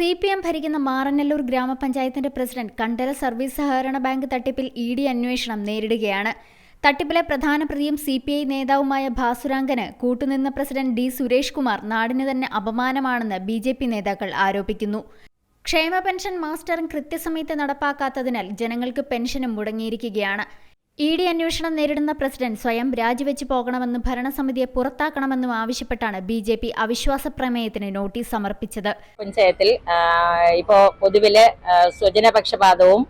C P M ഭരിക്കുന്ന മാറനല്ലൂർ ഗ്രാമപഞ്ചായത്തിന്റെ president Kandala service സഹകരണ ബാങ്ക് തട്ടിപ്പിൽ ഇ ഡി അന്വേഷണം നേരിടുകയാണ്. തട്ടിപ്പിലെ പ്രധാന പ്രതിയും സി പി ഐ നേതാവുമായ ഭാസുരാങ്കന് കൂട്ടുനിന്ന പ്രസിഡന്റ് ഡി സുരേഷ് കുമാർ നാടിന് തന്നെ അപമാനമാണെന്ന് ബി ജെ പി നേതാക്കൾ ആരോപിക്കുന്നു. ക്ഷേമ പെൻഷൻ മാസ്റ്ററും കൃത്യസമയത്ത് നടപ്പാക്കാത്തതിനാൽ ജനങ്ങൾക്ക് പെൻഷനും മുടങ്ങിയിരിക്കുകയാണ്. ഇ ഡി അന്വേഷണം നേരിടുന്ന പ്രസിഡന്റ് സ്വയം രാജിവെച്ച് പോകണമെന്നും ഭരണസമിതിയെ പുറത്താക്കണമെന്നും ആവശ്യപ്പെട്ടാണ് ബി ജെ പി അവിശ്വാസ പ്രമേയത്തിന് നോട്ടീസ് സമർപ്പിച്ചത്. പഞ്ചായത്തിൽ ഇപ്പോ പൊതുവിൽ സ്വജനപക്ഷപാതവും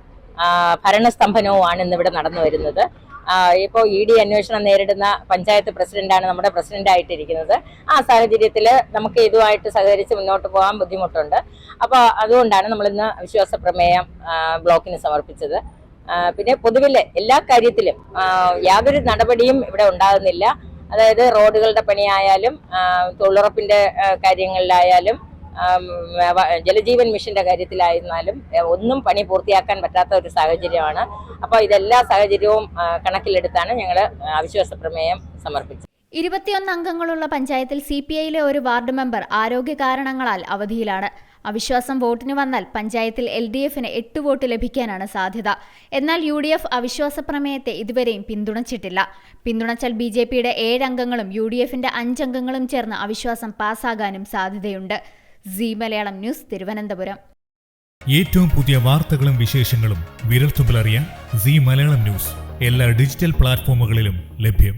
ഭരണസ്തംഭനവുമാണ് ഇന്നിവിടെ നടന്നു വരുന്നത്. ഇപ്പോ ഇ ഡി അന്വേഷണം നേരിടുന്ന പഞ്ചായത്ത് പ്രസിഡന്റാണ് നമ്മുടെ പ്രസിഡന്റ് ആയിട്ടിരിക്കുന്നത് ആ സാഹചര്യത്തിൽ നമുക്ക് ഇതുമായിട്ട് സഹകരിച്ച് മുന്നോട്ട് പോകാൻ ബുദ്ധിമുട്ടുണ്ട്. അപ്പോൾ അതുകൊണ്ടാണ് നമ്മൾ ഇന്ന് അവിശ്വാസ പ്രമേയം ബ്ലോക്കിന് സമർപ്പിച്ചത്. പിന്നെ പൊതുവിൽ എല്ലാ കാര്യത്തിലും യാതൊരു നടപടിയും ഇവിടെ ഉണ്ടാകുന്നില്ല. അതായത് റോഡുകളുടെ പണിയായാലും തൊഴിലുറപ്പിന്റെ കാര്യങ്ങളിലായാലും ജലജീവൻ മിഷന്റെ കാര്യത്തിലായിരുന്നാലും ഒന്നും പണി പൂർത്തിയാക്കാൻ പറ്റാത്ത ഒരു സാഹചര്യമാണ്. അപ്പോൾ ഇതെല്ലാ സാഹചര്യവും കണക്കിലെടുത്താണ് ഞങ്ങൾ അവിശ്വാസ പ്രമേയം സമർപ്പിച്ചത്. ഇരുപത്തിയൊന്ന് അംഗങ്ങളുള്ള പഞ്ചായത്തിൽ സി പി ഐയിലെ ഒരു വാർഡ് മെമ്പർ ആരോഗ്യ കാരണങ്ങളാൽ അവധിയിലാണ്. അവിശ്വാസം വോട്ടിന് വന്നാൽ പഞ്ചായത്തിൽ എൽ ഡി എഫിന് എട്ട് വോട്ട് ലഭിക്കാനാണ് സാധ്യത. എന്നാൽ യു ഡി എഫ് അവിശ്വാസ പ്രമേയത്തെ ഇതുവരെയും പിന്തുണച്ചിട്ടില്ല. പിന്തുണച്ചാൽ ബി ജെ പിയുടെ ഏഴംഗങ്ങളും യു ഡി എഫിന്റെ അഞ്ചംഗങ്ങളും ചേർന്ന് അവിശ്വാസം പാസ്സാകാനും സാധ്യതയുണ്ട്. C Malayalam news Thiruvananthapuram. ഏറ്റവും പുതിയ വാർത്തകളും വിശേഷങ്ങളും വിരൽത്തുമ്പിലറിയാൻ സി മലയാളം ന്യൂസ് എല്ലാ ഡിജിറ്റൽ പ്ലാറ്റ്ഫോമുകളിലും ലഭ്യം.